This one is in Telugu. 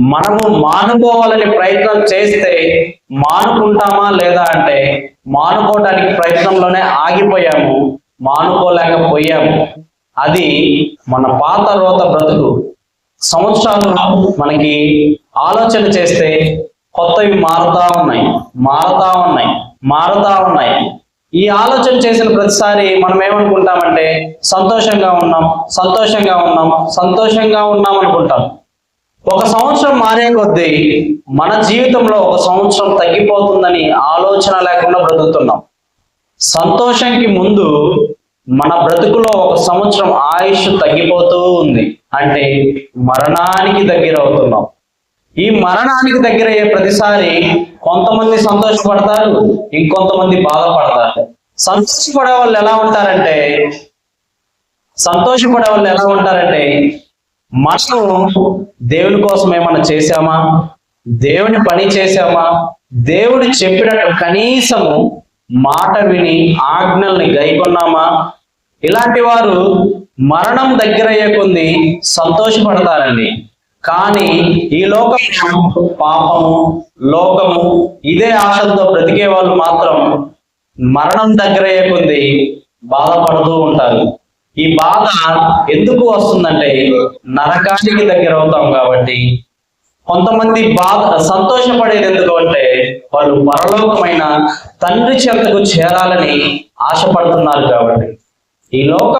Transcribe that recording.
మనము మానుకోవాలని ప్రయత్నం చేస్తే మానుకుంటామా లేదా అంటే మానుకోవటానికి ప్రయత్నంలోనే ఆగిపోయాము మానుకోలేకపోయాము. అది మన పాత రోత బ్రతుకు. సంవత్సరాలు మనకి ఆలోచన చేస్తే కొత్తవి మారుతా ఉన్నాయి మారుతా ఉన్నాయి మారుతా ఉన్నాయి. ఈ ఆలోచన చేసిన ప్రతిసారి మనం ఏమనుకుంటామంటే సంతోషంగా ఉన్నాం సంతోషంగా ఉన్నాం సంతోషంగా ఉన్నాం అనుకుంటాం. ఒక సంవత్సరం మారే కొద్దీ మన జీవితంలో ఒక సంవత్సరం తగ్గిపోతుందని ఆలోచన లేకుండా బ్రతుకుతున్నాం. సంతోషంకి ముందు మన బ్రతుకులో ఒక సంవత్సరం ఆయుష్ తగ్గిపోతూ ఉంది. అంటే మరణానికి దగ్గర అవుతున్నాం ఈ మరణానికి దగ్గర అయ్యే ప్రతిసారి కొంతమంది సంతోషపడతారు ఇంకొంతమంది బాధపడతారు. సంతోషపడే వాళ్ళు ఎలా ఉంటారంటే సంతోషపడే వాళ్ళు ఎలా ఉంటారంటే మనం దేవుని కోసం ఏమైనా చేశామా? దేవుని పని చేశామా? దేవుడు చెప్పినట్టు కనీసము మాట విని ఆజ్ఞల్ని గైకొన్నామా? ఇలాంటి వారు మరణం దగ్గర అయ్యే కొంది సంతోషపడతారండి. కానీ ఈ లోకము పాపము లోకము ఇదే ఆశలతో బ్రతికే వాళ్ళు మాత్రం మరణం దగ్గర అయ్యే కొంది బాధపడుతూ ఉంటారు. ఈ బాధ ఎందుకు వస్తుందంటే నరకానికి దగ్గర అవుతాం కాబట్టి కొంతమంది బాధ సంతోషపడేది ఎందుకు అంటే వాళ్ళు పరలోకమైన తండ్రి చెంతకు చేరాలని ఆశపడుతున్నారు కాబట్టి. ఈ లోక